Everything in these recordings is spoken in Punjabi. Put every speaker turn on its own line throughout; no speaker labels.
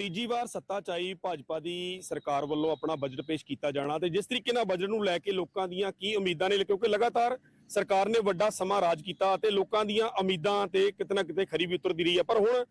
ਤੀਜੀ ਵਾਰ ਸੱਤਾ 'ਚ ਭਾਜਪਾ ਦੀ ਸਰਕਾਰ ਵੱਲੋਂ ਆਪਣਾ ਬਜਟ ਪੇਸ਼ ਕੀਤਾ ਜਾਣਾ ਤੇ ਜਿਸ ਤਰੀਕੇ ਨਾਲ ਬਜਟ ਨੂੰ ਲੈ ਕੇ ਲੋਕਾਂ ਦੀਆਂ ਕੀ ਉਮੀਦਾਂ ਨੇ, ਕਿਉਂਕਿ ਲਗਾਤਾਰ ਸਰਕਾਰ ਨੇ ਵੱਡਾ ਸਮਾਂ ਰਾਜ ਕੀਤਾ ਅਤੇ ਲੋਕਾਂ ਦੀਆਂ ਉਮੀਦਾਂ ਤੇ ਕਿਤੇ ਨਾ ਕਿਤੇ ਖਰੀ ਵੀ ਉਤਰਦੀ ਰਹੀ ਹੈ ਪਰ ਹੁਣ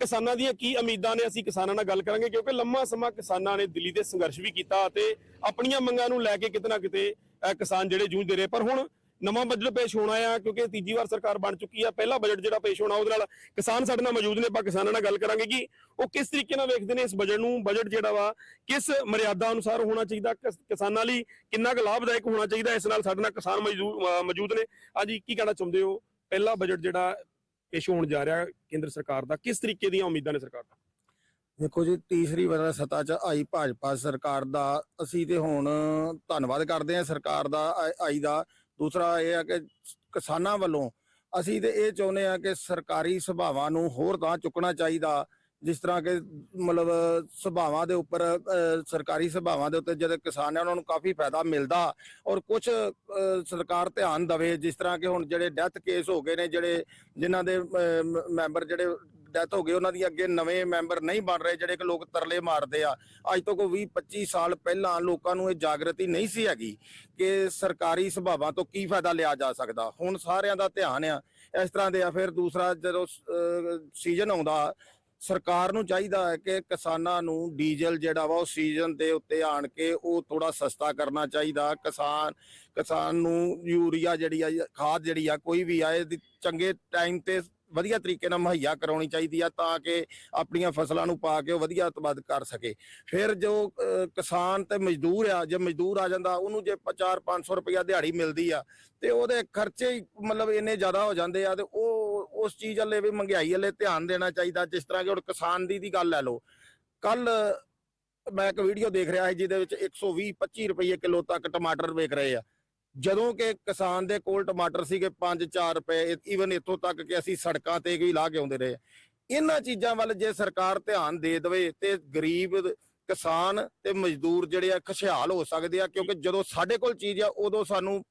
ਕਿਸਾਨਾਂ ਦੀਆਂ ਕੀ ਉਮੀਦਾਂ ਨੇ, ਅਸੀਂ ਕਿਸਾਨਾਂ ਨਾਲ ਗੱਲ ਕਰਾਂਗੇ, ਕਿਉਂਕਿ ਲੰਮਾ ਸਮਾਂ ਕਿਸਾਨਾਂ ਨੇ ਦਿੱਲੀ ਦੇ ਸੰਘਰਸ਼ ਵੀ ਕੀਤਾ ਅਤੇ ਆਪਣੀਆਂ ਮੰਗਾਂ ਨੂੰ ਲੈ ਕੇ ਕਿਤੇ ਨਾ ਕਿਤੇ ਕਿਸਾਨ ਜਿਹੜੇ ਜੂਝਦੇ ਰਹੇ। ਪਰ ਹੁਣ ਨਵਾਂ ਬਜਟ ਪੇਸ਼ ਹੋਣਾ ਆ, ਕਿਉਂਕਿ ਤੀਜੀ ਵਾਰ ਸਰਕਾਰ ਬਣ ਚੁੱਕੀ ਆ। ਪਹਿਲਾ ਬਜਟ ਜਿਹੜਾ ਪੇਸ਼ ਹੋਣਾ, ਉਹਦੇ ਨਾਲ ਕਿਸਾਨ ਸਾਡੇ ਨਾਲ ਮੌਜੂਦ ਨੇ, ਆਪਾਂ ਕਿਸਾਨਾਂ ਨਾਲ ਗੱਲ ਕਰਾਂਗੇ ਕਿ ਉਹ ਕਿਸ ਤਰੀਕੇ ਨਾਲ ਵੇਖਦੇ ਨੇ ਇਸ ਬਜਟ ਨੂੰ ਬਜਟ ਜਿਹੜਾ ਵਾ, ਕਿਸ ਮਰਿਆਦਾ ਅਨੁਸਾਰ ਹੋਣਾ ਚਾਹੀਦਾ ਕਿਸਾਨਾਂ ਲਈ ਕਿੰਨਾ ਕੁ ਲਾਭਦਾਇਕ ਹੋਣਾ ਚਾਹੀਦਾ, ਇਸ ਨਾਲ ਸਾਡੇ ਨਾਲ ਕਿਸਾਨ ਮੌਜੂਦ ਨੇ। ਹਾਂਜੀ, ਕੀ ਕਹਿਣਾ ਚਾਹੁੰਦੇ ਹੋ? ਪਹਿਲਾ ਬਜਟ ਜਿਹੜਾ ਪੇਸ਼ ਹੋਣ ਜਾ ਰਿਹਾ ਕੇਂਦਰ ਸਰਕਾਰ ਦਾ, ਕਿਸ ਤਰੀਕੇ ਦੀਆਂ ਉਮੀਦਾਂ ਨੇ ਸਰਕਾਰ ਤੋਂ
ਦੇਖੋ ਜੀ, ਤੀਸਰੀ ਵਾਰ ਸੱਤਾ 'ਚ ਆਈ ਭਾਜਪਾ ਸਰਕਾਰ ਦਾ, ਅਸੀਂ ਤੇ ਹੁਣ ਧੰਨਵਾਦ ਕਰਦੇ ਹਾਂ ਸਰਕਾਰ ਦਾ, ਆਈ ਦਾ। ਦੂਸਰਾ ਇਹ ਹੈ ਕਿ ਕਿਸਾਨਾਂ ਵੱਲੋਂ ਅਸੀਂ ਤੇ ਇਹ ਚਾਹੁੰਦੇ ਹਾਂ ਕਿ ਸਰਕਾਰੀ ਸਭਾਵਾਂ ਨੂੰ ਹੋਰ ਤਾਂ ਚੁੱਕਣਾ ਚਾਹੀਦਾ ਜਿਸ ਤਰ੍ਹਾਂ ਕਿ ਮਤਲਬ ਸਭਾਵਾਂ ਦੇ ਉੱਪਰ ਅ, ਸਰਕਾਰੀ ਸਭਾਵਾਂ ਦੇ ਉੱਤੇ ਜਿਹੜੇ ਕਿਸਾਨ ਆ ਉਹਨਾਂ ਨੂੰ ਕਾਫੀ ਫਾਇਦਾ ਮਿਲਦਾ ਔਰ ਕੁਝ ਸਰਕਾਰ ਧਿਆਨ ਦਵੇ ਜਿਸ ਤਰ੍ਹਾਂ ਕਿ ਹੁਣ ਜਿਹੜੇ ਡੈਥ ਕੇਸ ਹੋ ਗਏ ਨੇ ਜਿਹੜੇ ਜਿਨ੍ਹਾਂ ਦੇ ਮੈਂਬਰ ਜਿਹੜੇ ਡੈਥ ਹੋ ਗਈ, ਉਹਨਾਂ ਦੀ ਅੱਗੇ ਨਵੇਂ ਮੈਂਬਰ ਨਹੀਂ ਬਣ ਰਹੇ, ਜਿਹੜੇ ਕਿ ਲੋਕ ਤਰਲੇ ਮਾਰਦੇ ਆ। ਅੱਜ ਤੋਂ ਕੋਈ 20 25 ਸਾਲ ਪਹਿਲਾਂ ਲੋਕਾਂ ਨੂੰ ਇਹ ਜਾਗਰਤੀ ਨਹੀਂ ਸੀ ਹੈਗੀ ਕਿ ਸਰਕਾਰੀ ਸਭਾਵਾਂ ਤੋਂ ਕੀ ਫਾਇਦਾ ਲਿਆ ਜਾ ਸਕਦਾ। ਹੁਣ ਸਾਰਿਆਂ ਦਾ ਧਿਆਨ ਆ, ਇਸ ਤਰ੍ਹਾਂ ਦੇ ਆ, ਫਿਰ ਦੂਸਰਾ ਜਦੋਂ ਸੀਜ਼ਨ ਆਉਂਦਾ, ਸਰਕਾਰ ਨੂੰ ਚਾਹੀਦਾ ਹੈ ਕਿ ਕਿਸਾਨਾਂ ਨੂੰ ਡੀਜ਼ਲ ਜਿਹੜਾ ਵਾ ਉਹ ਸੀਜ਼ਨ ਦੇ ਉੱਤੇ ਆਣ ਕੇ ਉਹ ਥੋੜਾ ਸਸਤਾ ਕਰਨਾ ਚਾਹੀਦਾ। ਕਿਸਾਨ ਕਿਸਾਨ ਨੂੰ ਯੂਰੀਆ ਜਿਹੜੀ ਆ, ਖਾਦ ਜਿਹੜੀ ਆ, ਕੋਈ ਵੀ ਆ, ਇਹਦੀ ਚੰਗੇ ਟਾਈਮ ਤੇ ਵਧੀਆ ਤਰੀਕੇ ਨਾਲ ਮੁਹੱਈਆ ਕਰਾਉਣੀ ਚਾਹੀਦੀ ਆ ਤਾਂ ਕਿ ਆਪਣੀਆਂ ਫਸਲਾਂ ਨੂੰ ਪਾ ਕੇ ਉਹ ਵਧੀਆ ਉਤਪਾਦ ਕਰ ਸਕੇ। ਫਿਰ ਜੋ ਕਿਸਾਨ ਤੇ ਮਜ਼ਦੂਰ ਆ, ਜੇ ਮਜ਼ਦੂਰ ਆ ਜਾਂਦਾ, ਉਹਨੂੰ ਜੇ 4 500 ਰੁਪਇਆ ਦਿਹਾੜੀ ਮਿਲਦੀ ਆ, ਤੇ ਉਹਦੇ ਖਰਚੇ ਹੀ ਮਤਲਬ ਇੰਨੇ ਜ਼ਿਆਦਾ ਹੋ ਜਾਂਦੇ ਆ, ਤੇ ਉਹ, ਉਸ ਚੀਜ਼ ਵੱਲੇ ਵੀ ਮਹਿੰਗਾਈ ਵੱਲੇ ਧਿਆਨ ਦੇਣਾ ਚਾਹੀਦਾ, ਜਿਸ ਤਰ੍ਹਾਂ ਕਿ ਹੁਣ ਕਿਸਾਨ ਦੀ ਦੀ ਗੱਲ ਲੈ ਲਓ। ਕੱਲ ਮੈਂ ਇੱਕ ਵੀਡੀਓ ਦੇਖ ਰਿਹਾ ਸੀ, ਜਿਹਦੇ ਵਿੱਚ 120 25 ਰੁਪਏ ਕਿਲੋ ਤੱਕ ਟਮਾਟਰ ਵੇਚ ਰਹੇ ਆ। ਜਦੋਂ ਕਿ ਕਿਸਾਨ ਦੇ ਕੋਲ ਟਮਾਟਰ ਸੀਗੇ 5-4 ਰੁਪਏ ਈਵਨ ਇੱਥੋਂ ਤੱਕ ਕਿ ਅਸੀਂ ਸੜਕਾਂ ਤੇ ਵੀ ਲਾ ਕੇ ਆਉਂਦੇ ਰਹੇ। ਇਹਨਾਂ ਚੀਜ਼ਾਂ ਵੱਲ ਜੇ ਸਰਕਾਰ ਧਿਆਨ ਦੇ ਦੇਵੇ ਤੇ ਗਰੀਬ ਕਿਸਾਨ ਤੇ ਮਜ਼ਦੂਰ ਜਿਹੜੇ ਆ ਖੁਸ਼ਹਾਲ ਹੋ ਸਕਦੇ ਆ, ਕਿਉਂਕਿ ਜਦੋਂ ਸਾਡੇ ਕੋਲ ਚੀਜ਼ ਆ, ਉਦੋਂ ਸਾਨੂੰ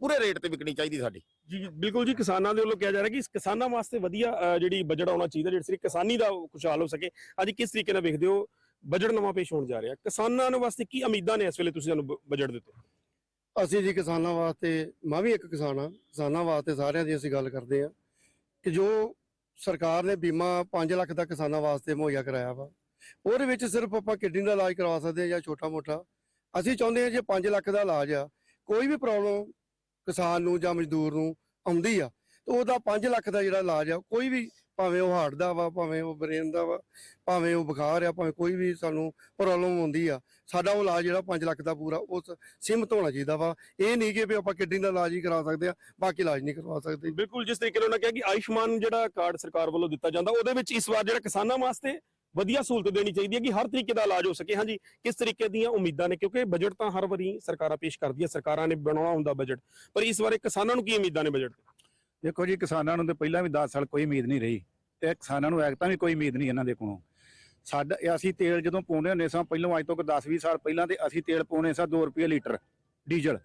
ਪੂਰੇ ਰੇਟ ਤੇ ਵਿਕਣੀ ਚਾਹੀਦੀ ਸਾਡੀ।
ਜੀ ਬਿਲਕੁਲ ਜੀ, ਕਿਸਾਨਾਂ ਦੇ ਵੱਲੋਂ ਕਿਹਾ ਜਾ ਰਿਹਾ ਕਿ ਕਿਸਾਨਾਂ ਵਾਸਤੇ ਵਧੀਆ ਜਿਹੜੀ ਬਜਟ ਆਉਣਾ ਚਾਹੀਦਾ, ਜਿਹੜੀ ਸਿਰਫ ਕਿਸਾਨੀ ਦਾ ਖੁਸ਼ਹਾਲ ਹੋ ਸਕੇ। ਅੱਜ ਕਿਸ ਤਰੀਕੇ ਨਾਲ ਵੇਖਦੇ ਹੋ? ਬਜਟ ਨਵਾਂ ਪੇਸ਼ ਹੋਣ ਜਾ ਰਿਹਾ। ਕਿਸਾਨਾਂ ਨੂੰ ਵਾਸਤੇ ਕੀ ਉਮੀਦਾਂ ਨੇ ਇਸ ਵੇਲੇ ਤੁਸੀਂ ਸਾਨੂੰ ਬਜਟ ਦਿੱਤੇ
ਅਸੀਂ ਜੀ ਕਿਸਾਨਾਂ ਵਾਸਤੇ, ਮੈਂ ਵੀ ਇੱਕ ਕਿਸਾਨ ਆ ਕਿਸਾਨਾਂ ਵਾਸਤੇ ਸਾਰਿਆਂ ਦੀ ਅਸੀਂ ਗੱਲ ਕਰਦੇ ਆ ਕਿ ਜੋ ਸਰਕਾਰ ਨੇ ਬੀਮਾ 5 ਲੱਖ ਦਾ ਕਿਸਾਨਾਂ ਵਾਸਤੇ ਮੁਹੱਈਆ ਕਰਾਇਆ ਵਾ, ਉਹਦੇ ਵਿੱਚ ਸਿਰਫ ਆਪਾਂ ਕਿਡਨੀ ਦਾ ਇਲਾਜ ਕਰਵਾ ਸਕਦੇ ਆ ਜਾਂ ਛੋਟਾ ਮੋਟਾ ਅਸੀਂ ਚਾਹੁੰਦੇ ਆ ਜੇ 5 ਲੱਖ ਦਾ ਇਲਾਜ ਆ, ਕੋਈ ਵੀ ਪ੍ਰੋਬਲਮ ਕਿਸਾਨ ਨੂੰ ਜਾਂ ਮਜ਼ਦੂਰ ਨੂੰ ਆਉਂਦੀ ਆ, ਤੇ ਉਹਦਾ 5 ਲੱਖ ਦਾ ਜਿਹੜਾ ਇਲਾਜ ਆ, ਕੋਈ ਵੀ ਭਾਵੇਂ ਉਹ ਹਾਰਟ ਦਾ ਵਾ, ਭਾਵੇਂ ਉਹ ਬ੍ਰੇਨ ਦਾ ਵਾ, ਭਾਵੇਂ ਉਹ ਬੁਖਾਰ ਆ, ਭਾਵੇਂ ਕੋਈ ਵੀ ਸਾਨੂੰ ਪ੍ਰੋਬਲਮ ਹੁੰਦੀ ਆ, ਸਾਡਾ ਉਹ ਇਲਾਜ ਜਿਹੜਾ 5 ਲੱਖ ਦਾ ਪੂਰਾ ਉਸ ਸੀਮਤ ਹੋਣਾ ਚਾਹੀਦਾ ਵਾ। ਇਹ ਨਹੀਂ ਕਿ ਵੀ ਆਪਾਂ ਕਿਡਨੀ ਦਾ ਇਲਾਜ ਹੀ ਕਰਾ ਸਕਦੇ ਆ, ਬਾਕੀ ਇਲਾਜ ਨਹੀਂ ਕਰਵਾ ਸਕਦੇ।
ਬਿਲਕੁਲ, ਜਿਸ ਤਰੀਕੇ ਨਾਲ ਉਹਨਾਂ ਕਿਹਾ ਕਿ ਆਯੁਸ਼ਮਾਨ ਜਿਹੜਾ ਕਾਰਡ ਸਰਕਾਰ ਵੱਲੋਂ ਦਿੱਤਾ ਜਾਂਦਾ, ਉਹਦੇ ਵਿੱਚ ਇਸ ਵਾਰ ਜਿਹੜਾ ਕਿਸਾਨਾਂ ਵਾਸਤੇ ਵਧੀਆ ਸਹੂਲਤ ਦੇਣੀ ਚਾਹੀਦੀ ਹੈ ਕਿ ਹਰ ਤਰੀਕੇ ਦਾ ਇਲਾਜ ਹੋ ਸਕੇ। ਹਾਂਜੀ, ਕਿਸ ਤਰੀਕੇ ਦੀਆਂ ਉਮੀਦਾਂ ਨੇ? ਕਿਉਂਕਿ ਬਜਟ ਤਾਂ ਹਰ ਵਾਰੀ ਸਰਕਾਰਾਂ ਪੇਸ਼ ਕਰਦੀਆਂ, ਸਰਕਾਰਾਂ ਨੇ ਬਣਾਉਣਾ ਹੁੰਦਾ ਬਜਟ ਪਰ ਇਸ ਵਾਰ ਕਿਸਾਨਾਂ ਨੂੰ ਕੀ ਉਮੀਦਾਂ ਨੇ ਬਜਟ
ਦੇਖੋ ਜੀ, ਕਿਸਾਨਾਂ ਨੂੰ ਤੇ ਪਹਿਲਾਂ ਵੀ 10 ਸਾਲ ਕੋਈ ਉਮੀਦ ਨਹੀਂ ਰਹੀ ਤੇ ਕਿਸਾਨਾਂ ਨੂੰ ਐਗਤਾਂ ਵੀ ਕੋਈ ਉਮੀਦ ਨਹੀਂ ਇਹਨਾਂ ਦੇ ਕੋਲੋਂ। ਸਾਡਾ ਅਸੀਂ ਤੇਲ ਜਦੋਂ ਪਾਉਂਦੇ ਹੁੰਦੇ ਸਾਂ, ਪਹਿਲਾਂ ਅੱਜ ਤੋਂ 10-20 ਸਾਲ ਪਹਿਲਾਂ ਤੇ ਅਸੀਂ ਤੇਲ ਪਾਉਂਦੇ ਸਾਂ 2 ਰੁਪਏ ਲੀਟਰ ਡੀਜ਼ਲ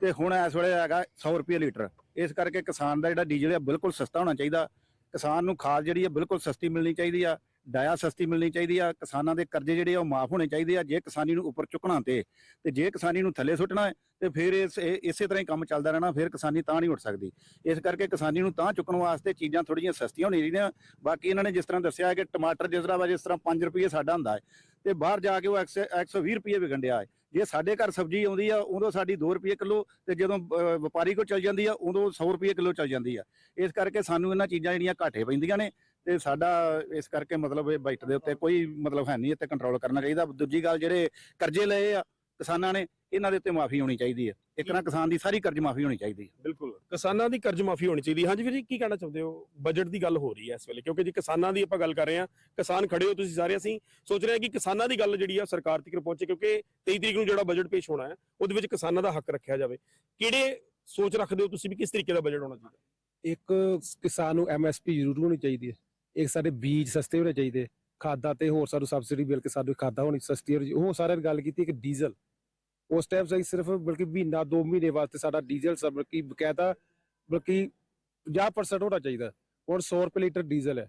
ਤੇ ਹੁਣ ਇਸ ਵੇਲੇ ਹੈਗਾ 100 ਰੁਪਏ ਲੀਟਰ। ਇਸ ਕਰਕੇ ਕਿਸਾਨ ਦਾ ਜਿਹੜਾ ਡੀਜ਼ਲ ਹੈ ਬਿਲਕੁਲ ਸਸਤਾ ਹੋਣਾ ਚਾਹੀਦਾ। ਕਿਸਾਨ ਨੂੰ ਖਾਦ ਜਿਹੜੀ ਹੈ ਬਿਲਕੁਲ ਸਸਤੀ ਮਿਲਣੀ ਚਾਹੀਦੀ ਆ। ਡਾਇਆ ਸਸਤੀ ਮਿਲਣੀ ਚਾਹੀਦੀ ਆ ਕਿਸਾਨਾਂ ਦੇ ਕਰਜ਼ੇ ਜਿਹੜੇ ਆ ਉਹ ਮਾਫ ਹੋਣੇ ਚਾਹੀਦੇ ਆ ਜੇ ਕਿਸਾਨੀ ਨੂੰ ਉੱਪਰ ਚੁੱਕਣਾ ਤੇ ਤੇ ਜੇ ਕਿਸਾਨੀ ਨੂੰ ਥੱਲੇ ਸੁੱਟਣਾ ਹੈ ਤੇ ਫਿਰ ਇਸ ਇਹ- ਇਸੇ ਤਰ੍ਹਾਂ ਹੀ ਕੰਮ ਚੱਲਦਾ ਰਹਿਣਾ ਫਿਰ ਕਿਸਾਨੀ ਤਾਂ ਨਹੀਂ ਉੱਠ ਸਕਦੀ। ਇਸ ਕਰਕੇ ਕਿਸਾਨੀ ਨੂੰ ਤਾਂ ਚੁੱਕਣ ਵਾਸਤੇ ਚੀਜ਼ਾਂ ਥੋੜੀਆਂ ਸਸਤੀਆਂ ਹੋਣੀਆਂ ਚਾਹੀਦੀਆਂ ਬਾਕੀ ਇਹਨਾਂ ਨੇ ਜਿਸ ਤਰ੍ਹਾਂ ਦੱਸਿਆ ਹੈ ਕਿ ਟਮਾਟਰ ਜਿਸ ਤਰ੍ਹਾਂ ਵਾ ਜਿਸ ਤਰ੍ਹਾਂ 5 ਰੁਪਏ ਸਾਡਾ ਹੁੰਦਾ ਹੈ ਤੇ ਬਾਹਰ ਜਾ ਕੇ ਉਹ 120 ਰੁਪਏ ਵਿਕਣ ਡਿਆ ਹੈ। ਜੇ ਸਾਡੇ ਘਰ ਸਬਜ਼ੀ ਆਉਂਦੀ ਆ ਉਦੋਂ ਸਾਡੀ 2 ਰੁਪਏ ਕਿਲੋ ਤੇ ਜਦੋਂ ਅਹ, ਵਪਾਰੀ ਕੋਲ ਚਲ ਜਾਂਦੀ ਆ ਉਦੋਂ 100 ਰੁਪਏ ਕਿਲੋ ਚਲ ਜਾਂਦੀ ਆ। ਇਸ ਕਰਕੇ ਸਾਨੂੰ ਇਹਨਾਂ ਚੀਜ਼ਾਂ ਜਿਹੜੀਆਂ ਘਾਟੇ ਪੈਂਦੀਆਂ ਨੇ ਤੇ ਸਾਡਾ ਇਸ ਕਰਕੇ ਮਤਲਬ ਇਹ ਬਾਈਟ ਦੇ ਉੱਤੇ ਕੋਈ ਮਤਲਬ ਹੈ ਨਹੀਂ ਇੱਥੇ ਕੰਟਰੋਲ ਕਰਨਾ ਚਾਹੀਦਾ। ਦੂਜੀ ਗੱਲ ਜਿਹੜੇ ਕਰਜ਼ੇ ਲਏ ਆ ਕਿਸਾਨਾਂ ਨੇ ਇਹਨਾਂ ਦੇ ਉੱਤੇ ਮਾਫੀ ਹੋਣੀ ਚਾਹੀਦੀ ਹੈ। ਇੱਕ ਨਾ ਕਿਸਾਨ ਦੀ ਸਾਰੀ ਕਰਜ਼ ਮਾਫੀ ਹੋਣੀ ਚਾਹੀਦੀ ਹੈ।
ਬਿਲਕੁਲ। ਕਿਸਾਨਾਂ ਦੀ ਕਰਜ਼ ਮਾਫੀ ਹੋਣੀ ਚਾਹੀਦੀ ਹੈ। ਹਾਂਜੀ ਵੀਰ ਜੀ ਕੀ ਕਹਿਣਾ ਚਾਹੁੰਦੇ ਹੋ? ਬਜਟ ਦੀ ਗੱਲ ਹੋ ਰਹੀ ਹੈ ਇਸ ਵੇਲੇ ਕਿਉਂਕਿ ਜੀ ਕਿਸਾਨਾਂ ਦੀ ਆਪਾਂ ਗੱਲ ਕਰ ਰਹੇ ਹਾਂ ਕਿਸਾਨ ਖੜੇ ਹੋ ਤੁਸੀਂ ਸਾਰੇ ਅਸੀਂ ਸੋਚ ਰਹੇ ਹਾਂ ਕਿ ਕਿਸਾਨਾਂ ਦੀ ਗੱਲ ਜਿਹੜੀ ਆ ਸਰਕਾਰ ਤੱਕ ਪਹੁੰਚੇ ਕਿਉਂਕਿ 23 ਤਰੀਕ ਨੂੰ ਜਿਹੜਾ ਬਜਟ ਪੇਸ਼ ਹੋਣਾ ਹੈ ਉਹਦੇ ਵਿੱਚ ਕਿਸਾਨਾਂ ਦਾ ਹੱਕ ਰੱਖਿਆ ਜਾਵੇ। ਕਿਹੜੇ ਸੋਚ ਰੱਖਦੇ ਹੋ ਤੁਸੀਂ ਵੀ ਕਿਸ ਤਰੀਕੇ ਦਾ ਬਜਟ ਹੋਣਾ ਚਾਹੀਦਾ?
ਇੱਕ ਕਿਸਾਨ ਨੂੰ ਐਮਐਸਪੀ ਜ਼ਰੂਰ ਹੋਣੀ ਚਾਹੀਦੀ ਹੈ। ਇੱਕ ਸਾਡੇ ਬੀਜ ਸਸਤੇ ਹੋਣੇ ਚਾਹੀਦੇ ਖਾਦਾਂ ਤੇ ਹੋਰ ਸਾਨੂੰ ਸਬਸਿਡੀ ਮਿਲ ਕੇ ਸਾਨੂੰ ਖਾਦਾਂ ਹੋਣੀ ਸਸਤੀ ਹੋਣੀ ਉਹ ਸਾਰਿਆਂ ਨੇ ਗੱਲ ਕੀਤੀ ਕਿ ਡੀਜ਼ਲ ਉਸ ਟਾਈਮ ਸਹੀ ਸਿਰਫ ਬਲਕਿ ਮਹੀਨਾ 2 ਮਹੀਨੇ ਵਾਸਤੇ ਸਾਡਾ ਡੀਜ਼ਲ ਸਭ ਬਲਕਿ ਬਕਾਇਦਾ ਬਲਕਿ 50% ਹੋਣਾ ਚਾਹੀਦਾ। ਹੁਣ 100 ਰੁਪਏ ਲੀਟਰ ਡੀਜ਼ਲ ਹੈ।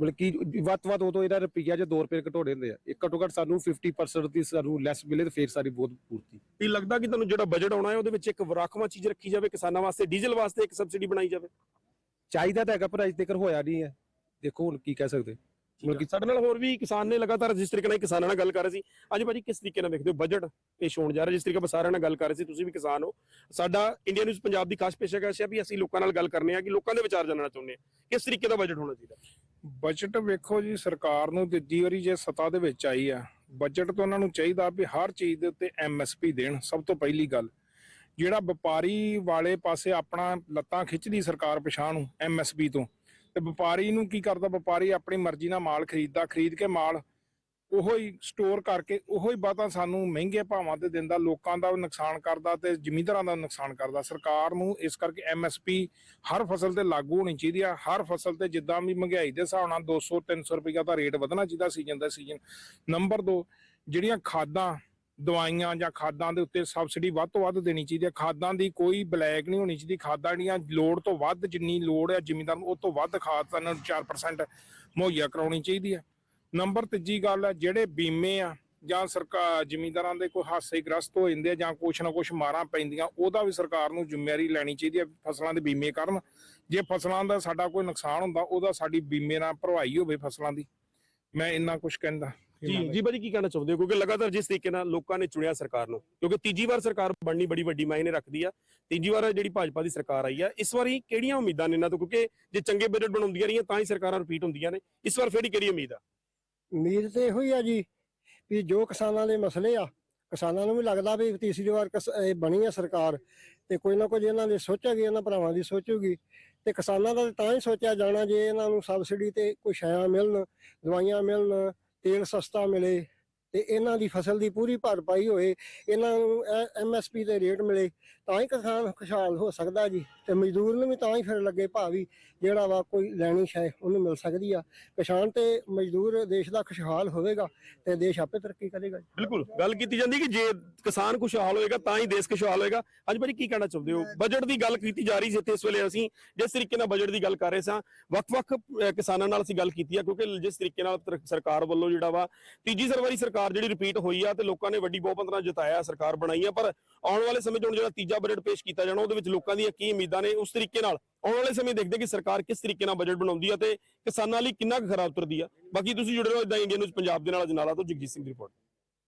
ਮਤਲਬ ਕਿ ਵੱਧ ਤੋਂ ਵੱਧ ਉਦੋਂ ਇਹਦਾ ਰੁਪਈਆ ਜਾਂ 2 ਰੁਪਏ ਘਟੋੜੇ ਹੁੰਦੇ ਆ। ਇਹ ਘੱਟੋ ਘੱਟ ਸਾਨੂੰ 50% ਦੀ ਸਾਨੂੰ ਲੈਸ ਮਿਲੇ ਤੇ ਫੇਰ ਸਾਰੀ ਬਹੁਤ ਪੂਰਤੀ।
ਕੀ ਲੱਗਦਾ ਕਿ ਤੁਹਾਨੂੰ ਜਿਹੜਾ ਬਜਟ ਆਉਣਾ ਹੈ ਉਹਦੇ ਵਿੱਚ ਇੱਕ ਵਰਾਖਵਾ ਚੀਜ਼ ਰੱਖੀ ਜਾਵੇ ਕਿਸਾਨਾਂ ਵਾਸਤੇ ਡੀਜ਼ਲ ਵਾਸਤੇ ਇੱਕ ਸਬਸਿਡੀ ਬਣਾਈ ਜਾਵੇ?
ਚਾਹੀਦਾ ਤਾਂ ਹੈਗਾ ਪਰ ਅਜੇ ਤੱਕ ਹੋਇਆ ਨਹੀਂ ਹੈ। ਦੇਖੋ ਹੁਣ ਕੀ ਕਹਿ ਸਕਦੇ।
ਮਤਲਬ ਕਿ ਸਾਡੇ ਨਾਲ ਹੋਰ ਵੀ ਕਿਸਾਨ ਨੇ ਲਗਾਤਾਰ ਜਿਸ ਤਰੀਕੇ ਨਾਲ ਕਿਸਾਨਾਂ ਨਾਲ ਗੱਲ ਕਰ ਰਹੇ ਸੀ ਅੱਜ ਭਾਜੀ ਕਿਸ ਤਰੀਕੇ ਨਾਲ ਵੇਖਦੇ ਹੋ? ਬਜਟ ਪੇਸ਼ ਹੋਣ ਜਾ ਰਿਹਾ ਜਿਸ ਤਰੀਕੇ ਆਪਾਂ ਸਾਰਿਆਂ ਨਾਲ ਗੱਲ ਕਰ ਰਹੇ ਸੀ ਤੁਸੀਂ ਵੀ ਕਿਸਾਨ ਹੋ। ਸਾਡਾ ਇੰਡੀਆ ਨਿਊਜ਼ ਪੰਜਾਬ ਦੀ ਖਾਸ ਪੇਸ਼ਕਸ਼ ਹੈ ਵੀ ਅਸੀਂ ਲੋਕਾਂ ਨਾਲ ਗੱਲ ਕਰਨੇ ਆ ਕਿ ਲੋਕਾਂ ਦੇ ਵਿਚਾਰ ਜਾਣਨਾ ਚਾਹੁੰਦੇ ਆ। ਕਿਸ ਤਰੀਕੇ ਦਾ ਬਜਟ ਹੋਣਾ ਚਾਹੀਦਾ?
ਬਜਟ ਵੇਖੋ ਜੀ ਸਰਕਾਰ ਨੂੰ ਦੂਜੀ ਵਾਰੀ ਜੇ ਸੱਤਾ ਦੇ ਵਿੱਚ ਆਈ ਆ ਬਜਟ ਤੋਂ ਉਹਨਾਂ ਨੂੰ ਚਾਹੀਦਾ ਵੀ ਹਰ ਚੀਜ਼ ਦੇ ਉੱਤੇ ਐਮਐਸਪੀ ਦੇਣ ਸਭ ਤੋਂ ਪਹਿਲੀ ਗੱਲ। ਜਿਹੜਾ ਵਪਾਰੀ ਵਾਲੇ ਪਾਸੇ ਆਪਣਾ ਲੱਤਾਂ ਖਿੱਚਦੀ ਸਰਕਾਰ ਪਛਾਣ ਨੂੰ ਐਮਐਸਪੀ ਤੋਂ ਤੇ ਵਪਾਰੀ ਨੂੰ ਕੀ ਕਰਦਾ, ਵਪਾਰੀ ਆਪਣੀ ਮਰਜ਼ੀ ਨਾਲ ਮਾਲ ਖਰੀਦਦਾ, ਖਰੀਦ ਕੇ ਮਾਲ ਉਹੋ ਹੀ ਸਟੋਰ ਕਰਕੇ, ਉਹੋ ਹੀ ਬਾਤਾਂ ਸਾਨੂੰ ਮਹਿੰਗੇ ਭਾਵਾਂ ਤੇ ਦਿੰਦਾ, ਲੋਕਾਂ ਦਾ ਨੁਕਸਾਨ ਕਰਦਾ ਤੇ ਜ਼ਮੀਂਦਾਰਾਂ ਦਾ ਨੁਕਸਾਨ ਕਰਦਾ। ਸਰਕਾਰ ਨੂੰ ਇਸ ਕਰਕੇ ਐਮਐਸਪੀ ਹਰ ਫਸਲ ਤੇ ਲਾਗੂ ਹੋਣੀ ਚਾਹੀਦੀ ਆ, ਹਰ ਫਸਲ ਤੇ ਜਿੱਦਾਂ ਵੀ ਮਹਿੰਗਾਈ ਦੇ ਹਿਸਾਬ ਨਾਲ 200 300 ਰੁਪਈਆ ਦਾ ਰੇਟ ਵਧਣਾ ਚਾਹੀਦਾ ਸੀਜ਼ਨ ਦਾ ਸੀਜ਼ਨ ਨੰਬਰ 2 ਜਿਹੜੀਆਂ ਖਾਦਾਂ ਦਵਾਈਆਂ ਜਾਂ ਖਾਦਾਂ ਦੇ ਉੱਤੇ ਸਬਸਿਡੀ ਵੱਧ ਤੋਂ ਵੱਧ ਦੇਣੀ ਚਾਹੀਦੀ ਹੈ। ਖਾਦਾਂ ਦੀ ਕੋਈ ਬਲੈਕ ਨਹੀਂ ਹੋਣੀ ਚਾਹੀਦੀ। ਖਾਦਾਂ ਜਿਹੜੀਆਂ ਲੋੜ ਤੋਂ ਵੱਧ ਜਿੰਨੀ ਲੋੜ ਹੈ ਜ਼ਿਮੀਂਦਾਰ ਨੂੰ ਉਹ ਤੋਂ ਵੱਧ ਖਾਦ ਤਾਂ ਇਹਨਾਂ ਨੂੰ 4% ਮੁਹੱਈਆ ਕਰਾਉਣੀ ਚਾਹੀਦੀ ਹੈ। ਨੰਬਰ ਤੀਜੀ ਗੱਲ ਹੈ, ਜਿਹੜੇ ਬੀਮੇ ਆ ਜਾਂ ਸਰਕਾਰ ਜ਼ਿਮੀਂਦਾਰਾਂ ਦੇ ਕੋਈ ਹਾਦਸੇ ਗ੍ਰਸਤ ਹੋ ਜਾਂਦੇ ਆ ਜਾਂ ਕੁਛ ਨਾ ਕੁਛ ਮਾਰਾਂ ਪੈਂਦੀਆਂ, ਉਹਦਾ ਵੀ ਸਰਕਾਰ ਨੂੰ ਜ਼ਿੰਮੇਵਾਰੀ ਲੈਣੀ ਚਾਹੀਦੀ ਹੈ ਫਸਲਾਂ ਦੇ ਬੀਮੇ ਕਰਨ। ਜੇ ਫਸਲਾਂ ਦਾ ਸਾਡਾ ਕੋਈ ਨੁਕਸਾਨ ਹੁੰਦਾ, ਉਹਦਾ ਸਾਡੀ ਬੀਮੇ ਨਾਲ ਭਰਵਾਈ ਹੋਵੇ ਫਸਲਾਂ ਦੀ। ਮੈਂ ਇੰਨਾ ਕੁਝ ਕਹਿੰਦਾ।
ਜੀ ਜੀ ਭਾਜੀ ਕੀ ਕਹਿਣਾ ਚਾਹੁੰਦੇ ਹੋ? ਕਿਉਂਕਿ ਲਗਾਤਾਰ ਜਿਸ ਤਰੀਕੇ ਨਾਲ ਲੋਕਾਂ ਨੇ ਚੁਣਿਆ ਸਰਕਾਰ ਨੂੰ ਕਿਉਂਕਿ ਤੀਜੀ ਵਾਰ ਸਰਕਾਰ ਬਣਨੀ ਬੜੀ ਵੱਡੀ ਮਾਇਨੇ ਰੱਖਦੀ ਆ। ਤੀਜੀ ਵਾਰ ਜਿਹੜੀ ਭਾਜਪਾ ਦੀ ਸਰਕਾਰ ਆਈ ਆ ਇਸ ਵਾਰੀ ਕਿਹੜੀਆਂ ਉਮੀਦਾਂ ਨੇ ਇਹਨਾਂ ਤੋਂ? ਕਿਉਂਕਿ ਜੇ ਚੰਗੇ ਬਜਟ ਬਣਾਉਂਦੀਆਂ ਰਹੀਆਂ ਤਾਂ ਹੀ ਸਰਕਾਰਾਂ ਰਿਪੀਟ ਹੁੰਦੀਆਂ ਨੇ। ਇਸ ਵਾਰ ਫੇਰ ਹੀ ਕਿਹੜੀ ਉਮੀਦ ਆ?
ਉਮੀਦ ਤੇ ਇਹੋ ਹੀ ਆ ਜੀ ਵੀ ਜੋ ਕਿਸਾਨਾਂ ਦੇ ਮਸਲੇ ਆ ਕਿਸਾਨਾਂ ਨੂੰ ਵੀ ਲੱਗਦਾ ਵੀ ਤੀਸਰੀ ਵਾਰ ਕਿਸ- ਇਹ ਬਣੀ ਆ ਸਰਕਾਰ ਤੇ ਕੋਈ ਨਾ ਕੁਝ ਇਹਨਾਂ ਦੀ ਸੋਚੇਗੀ ਇਹਨਾਂ ਭਰਾਵਾਂ ਦੀ ਸੋਚੂਗੀ। ਤੇ ਕਿਸਾਨਾਂ ਦਾ ਤਾਂ ਹੀ ਸੋਚਿਆ ਜਾਣਾ ਜੇ ਇਹਨਾਂ ਨੂੰ ਸਬਸਿਡੀ ਤੇ ਕੁਝ ਸ਼ੈਆਂ ਮਿਲਣ ਦਵਾਈਆਂ ਮਿਲਣ ਤੇਲ ਸਸਤਾ ਮਿਲੇ ਤੇ ਇਹਨਾਂ ਦੀ ਫਸਲ ਦੀ ਪੂਰੀ ਭਰਪਾਈ ਹੋਏ ਇਹਨਾਂ ਨੂੰ ਐਮਐਸਪੀ ਦੇ ਰੇਟ ਮਿਲੇ, ਤਾਂ ਹੀ ਕਿਸਾਨ ਖੁਸ਼ਹਾਲ ਹੋ ਸਕਦਾ ਜੀ ਤੇ ਮਜ਼ਦੂਰ ਨੂੰ ਵੀ ਤਾਂ ਹੀ ਫਿਰ ਲੱਗੇ ਭਾਵੀ ਜਿਹੜਾ ਵਾ ਕੋਈ ਲੈਣੀ ਸ਼ਾਇ ਉਹਨੂੰ ਮਿਲ ਸਕਦੀ ਆ ਕਿਸਾਨ ਤੇ ਮਜ਼ਦੂਰ ਦੇਸ਼ ਦਾ ਖੁਸ਼ਹਾਲ ਹੋਵੇਗਾ ਤੇ ਦੇਸ਼ ਆਪੇ ਤਰੱਕੀ ਕਰੇਗਾ ਜੀ।
ਬਿਲਕੁਲ, ਗੱਲ ਕੀਤੀ ਜਾਂਦੀ ਕਿ ਜੇ ਕਿਸਾਨ ਖੁਸ਼ਹਾਲ ਹੋਏਗਾ ਤਾਂ ਹੀ ਦੇਸ਼ ਖੁਸ਼ਹਾਲ ਹੋਏਗਾ। ਅੱਜ ਭਾਜੀ ਕੀ ਕਹਿਣਾ ਚਾਹੁੰਦੇ ਹੋ? ਬਜਟ ਦੀ ਗੱਲ ਕੀਤੀ ਜਾ ਰਹੀ ਸੀ ਇੱਥੇ ਇਸ ਵੇਲੇ ਅਸੀਂ ਜਿਸ ਤਰੀਕੇ ਨਾਲ ਬਜਟ ਦੀ ਗੱਲ ਕਰ ਰਹੇ ਸਾਂ ਵੱਖ-ਵੱਖ ਕਿਸਾਨਾਂ ਨਾਲ ਅਸੀਂ ਗੱਲ ਕੀਤੀ ਆ ਕਿਉਂਕਿ ਜਿਸ ਤਰੀਕੇ ਨਾਲ ਸਰਕਾਰ ਵੱਲੋਂ ਜਿਹੜਾ ਵਾ ਤੀਜੀ ਸਰਵਾਰੀ ਸਰਕਾਰ ਜਿਹੜੀ ਰਿਪੀਟ ਹੋਈ ਆ ਤੇ ਲੋਕਾਂ ਨੇ ਵੱਡੀ ਬਹੁਮਤ ਨਾਲ ਜਿਤਾਇਆ ਸਰਕਾਰ ਬਣਾਈ ਆ ਪਰ ਆਉਣ ਵਾਲੇ ਸਮੇਂ 'ਚ ਹੁਣ ਜਿਹੜਾ ਤੀਜਾ ਬਜਟ ਪੇਸ਼ ਕੀਤਾ ਜਾਣਾ ਉਹਦੇ ਵਿੱਚ ਲੋਕਾਂ ਦੀਆਂ ਕੀ ਉਮੀਦਾਂ ਨੇ ਉਸ ਤਰੀਕੇ ਨਾਲ ਆਉਣ ਵਾਲੇ ਸਮੇਂ ਦੇਖਦੇ ਕਿ ਸਰਕਾਰ ਕਿਸ ਤਰੀਕੇ ਨਾਲ ਬਜਟ ਬਣਾਉਂਦੀ ਆ ਤੇ ਕਿਸਾਨਾਂ ਲਈ ਕਿੰਨਾ ਕੁ ਖਰਾ ਉਤਰਦੀ ਆ। ਬਾਕੀ ਤੁਸੀਂ ਜੁੜੇ ਰਹੋ ਇਦਾਂ ਇੰਡੀਆ ਨਿਊਜ਼ ਪੰਜਾਬ ਦੇ ਨਾਲ ਅਜਨਾਲਾ ਤੋਂ ਜਗਜੀਤ ਸਿੰਘ ਦੀ ਰਿਪੋਰਟ।